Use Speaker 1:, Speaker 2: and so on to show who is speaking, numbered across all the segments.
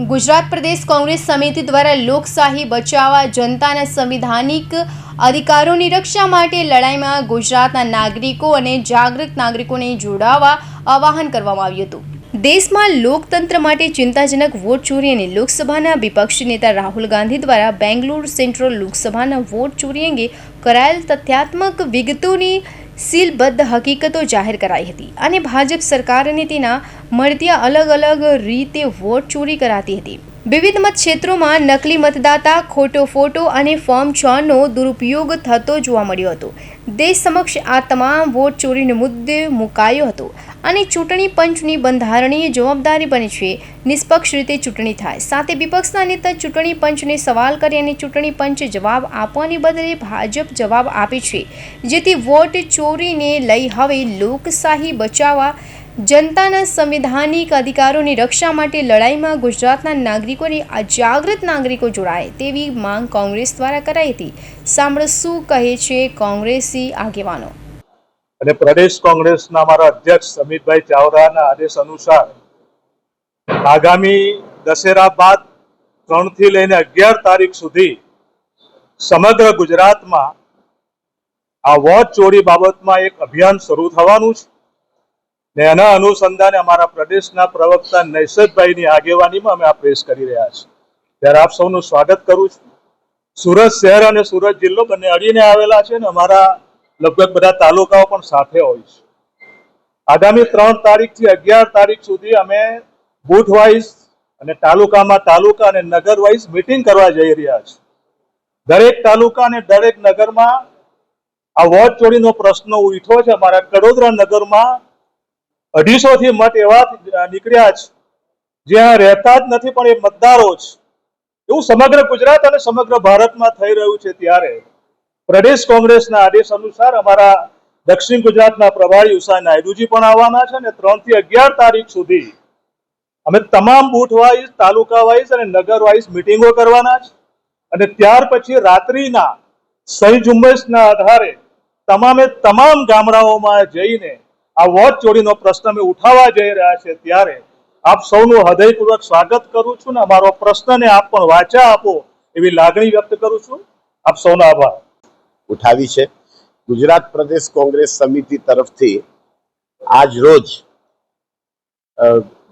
Speaker 1: ગુજરાત પ્રદેશ કોંગ્રેસ સમિતિ દ્વારા લોકશાહી બચાવવા જનતાના સંવિધાનિક અધિકારોની રક્ષા માટે લડાઈમાં ગુજરાતના નાગરિકો અને જાગૃત નાગરિકોને જોડાવા આવાહન કરવામાં આવ્યું હતું. દેશમાં લોકતંત્ર માટે ચિંતાજનક વોટ ચોરી અને લોકસભાના વિપક્ષી નેતા રાહુલ ગાંધી દ્વારા બેંગ્લોર સેન્ટ્રલ લોકસભાના વોટ ચોરી અંગે કરાયેલ તથ્યાત્મક વિગતોની સીલબદ્ધ હકીકતો જાહેર કરાઈ હતી અને ભાજપ સરકાર અને તેના મળતિયા અલગ અલગ રીતે વોટ ચોરી કરાતી હતી. વિવિધ મત ક્ષેત્રોમાં નકલી મતદાતા, ખોટો ફોટો અને ફોર્મ છનો દુરુપયોગ થતો જોવા મળ્યો હતો. દેશ સમક્ષ આ તમામ વોટ ચોરીનો મુદ્દે મુકાયો હતો અને ચૂંટણી પંચની બંધારણીય જવાબદારી બને છે. નિષ્પક્ષ રીતે ચૂંટણી થાય. સાથે વિપક્ષના નેતા ચૂંટણી પંચને સવાલ કરી અને ચૂંટણી પંચ જવાબ આપવાની બદલે ભાજપ જવાબ આપે છે. જેથી વોટ ચોરીને લઈ હવે લોકશાહી બચાવવા જનતાના સંવિધાનિક અધિકારોની રક્ષા માટે લડાઈમાં ગુજરાતના નાગરિકોની અજાગૃત નાગરિકો જોડાય તેવી માંગ કોંગ્રેસ દ્વારા કરાઈ હતી. સાંભળો શું કહે છે કોંગ્રેસી આગેવાનો?
Speaker 2: અને પ્રદેશ કોંગ્રેસના અમારા અધ્યક્ષ સમિતભાઈ ચાવડાના આદેશ અનુસાર આગામી દશેરા બાદ ત્રણથી લઈને અગિયાર તારીખ સુધી સમગ્ર ગુજરાતમાં આ વોટ ચોરી બાબતમાં એક અભિયાન શરૂ થવાનું છે. ને એના અનુસંધાને અમારા પ્રદેશના પ્રવક્તા નૈસદભાઈની આગેવાનીમાં અમે આ પ્રેસ કરી રહ્યા છીએ. ત્યારે આપ સૌનું સ્વાગત કરું છું. સુરત શહેર અને સુરત જિલ્લો બંને અડીને આવેલા છે ને અમારા લગભગ બધા તાલુકાઓ પણ સાથે હોય છે. આગામી ત્રણ તારીખથી અગિયાર તારીખ સુધી અમે બુથ વાઇઝ અને તાલુકામાં તાલુકા અને નગર વાઇઝ મિટિંગ કરવા જઈ રહ્યા છીએ. દરેક તાલુકા અને દરેક નગરમાં આ વોટ ચોરીનો પ્રશ્ન ઉઠ્યો છે. અમારા કડોદરા નગરમાં અઢીસો થી મત એવા નીકળ્યા છે જ્યાં રહેતા જ નથી પણ એ મતદારો છે એવું સમગ્ર ગુજરાત અને સમગ્ર ભારતમાં થઈ રહ્યું છે ત્યારે. પ્રદેશ કોંગ્રેસના આદેશ અનુસાર અમારા દક્ષિણ ગુજરાતના પ્રભારી ઉષા નાયડુજી પણ આવવાના છે અને ત્રણથી અગિયાર તારીખ સુધી અમે તમામ બુથ વાઇઝ, તાલુકા વાઇઝ અને નગર વાઇઝ મિટિંગો કરવાના છે. અને ત્યાર પછી રાત્રિના સહી ઝુંબેશના આધારે તમામે તમામ ગામડાઓમાં જઈને આ વોટ ચોરીનો પ્રશ્ન અમે ઉઠાવવા જઈ રહ્યા છે ત્યારે આપ સૌનું હૃદયપૂર્વક સ્વાગત કરું છું ને અમારો પ્રશ્નને આપ પણ વાચા આપો એવી લાગણી વ્યક્ત કરું છું. આપ સૌનો આભાર.
Speaker 3: ઉઠાવી છે. ગુજરાત પ્રદેશ કોંગ્રેસ સમિતિ તરફથી આજ રોજ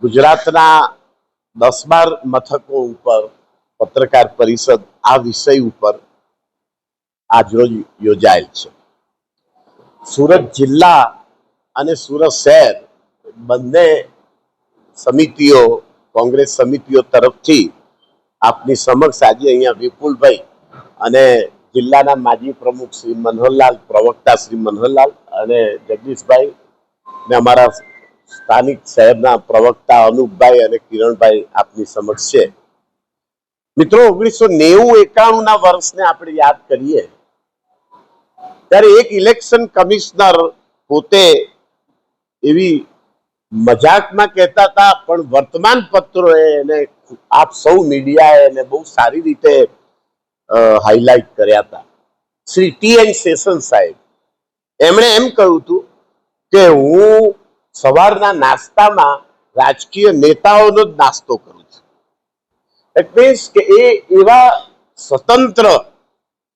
Speaker 3: ગુજરાતના દસ બાર મથકો ઉપર પત્રકાર પરિષદ આ વિષય ઉપર આજ રોજ યોજાયેલ છે. સુરત જિલ્લા અને સુરત શહેર બંને સમિતિઓ, કોંગ્રેસ સમિતિઓ તરફથી આપની સમક્ષ આજે અહીંયા વિપુલભાઈ અને જિલ્લાના માજી પ્રમુખ શ્રી મનોહરલાલ, પ્રવક્તા શ્રી મનોહરલાલ અને જગદીશભાઈ ને અમારા સ્થાનિક શહેરના પ્રવક્તા અનુપભાઈ અને કિરણભાઈ આપની સમક્ષ છે. મિત્રો, ઓગણીસો નેવું એકાણું ના વર્ષને આપણે યાદ કરીએ, ત્યારે એક ઇલેક્શન કમિશનર પોતે એવી મજાકમાં કહેતા હતા, પણ વર્તમાન પત્રોએ એને આપ સૌ મીડિયાએ એને બહુ સારી રીતે હાઇલાઇટ કર્યા હતા. શ્રી ટી એન શેષન સાહેબ, એમણે એમ કહ્યું હતું કે હું સવારના નાસ્તામાં રાજકીય નેતાઓનો જ નાસ્તો કરું છું. ઇટ મીન્સ કે એ એવા સ્વતંત્ર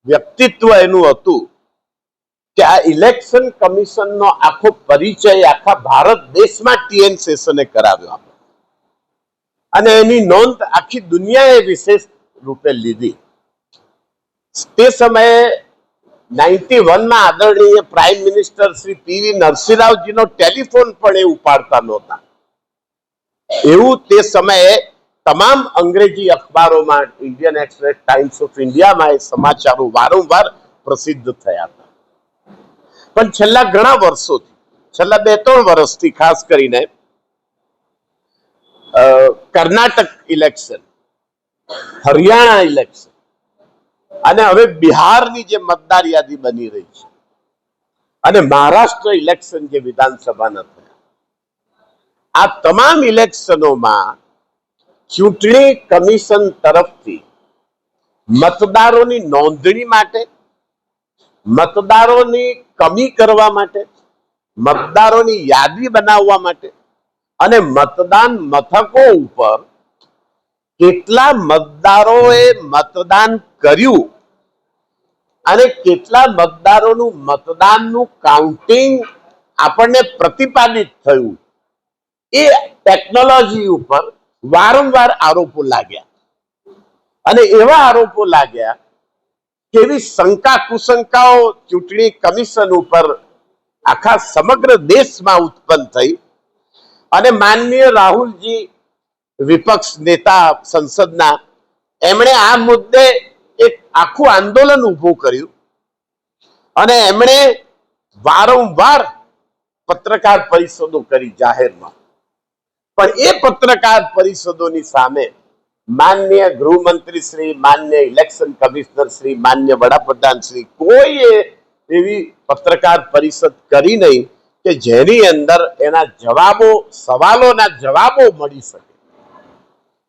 Speaker 3: વ્યક્તિત્વ એનું હતું કે આ ઇલેક્શન કમિશનનો આખો પરિચય આખા ભારત દેશમાં ટીએન કરાવ્યો અને એની નોંધ આખી દુનિયાએ વિશેષ રૂપે લીધી. તે સમયે નાઇન્ટી વનમાં આદરણીય પ્રાઇમ મિનિસ્ટર શ્રી પીવી નરસિંહરાવજીનો ટેલિફોન પણ એ ઉપાડતા નહોતા. એવું તે સમયે તમામ અંગ્રેજી અખબારોમાં, ઇન્ડિયન એક્સપ્રેસ ટાઈમ્સ ઓફ ઇન્ડિયામાં એ સમાચારો વારંવાર પ્રસિદ્ધ થયા હતા. પણ છેલ્લા ઘણા વર્ષોથી, છેલ્લા બે ત્રણ વર્ષથી ખાસ કરીને કર્ણાટક ઇલેક્શન હરિયાણા ઇલેક્શન અને હવે બિહારની જે મતદાર યાદી બની રહી છે, અને મહારાષ્ટ્ર ઇલેક્શન જે વિધાનસભાના થયા, આ તમામ ઇલેક્શનોમાં ચૂંટણી કમિશન તરફથી મતદારોની નોંધણી માટે મતદારોની કમી કરવા માટે, મતદારોની યાદી બનાવવા માટે અને મતદાન મથકો ઉપર કેટલા મતદારોએ મતદાન કર્યું અને કેટલા મતદારોનું મતદાનનું કાઉન્ટિંગ આપણને પ્રતિપાદિત થયું, એ ટેકનોલોજી ઉપર વારંવાર આરોપો લાગ્યા. અને એવા આરોપો લાગ્યા કે એવી શંકા કુશંકાઓ ચૂંટણી કમિશન ઉપર આખા સમગ્ર દેશમાં ઉત્પન્ન થઈ. અને માનનીય રાહુલજી વિપક્ષ નેતા સંસદના, એમણે આ મુદ્દે એક આખું આંદોલન ઊભું કર્યું. અને એમણે વારંવાર પત્રકાર પરિષદો કરી જાહેરમાં. પણ એ પત્રકાર પરિષદોની સામે માન્ય ગૃહમંત્રી શ્રી, માન્ય ઇલેક્શન કમિશનર શ્રી, માન્ય વડાપ્રધાન શ્રી, કોઈએ એવી પત્રકાર પરિષદ કરી નહીં કે જેની અંદર એના જવાબો, સવાલોના જવાબો મળી શકે.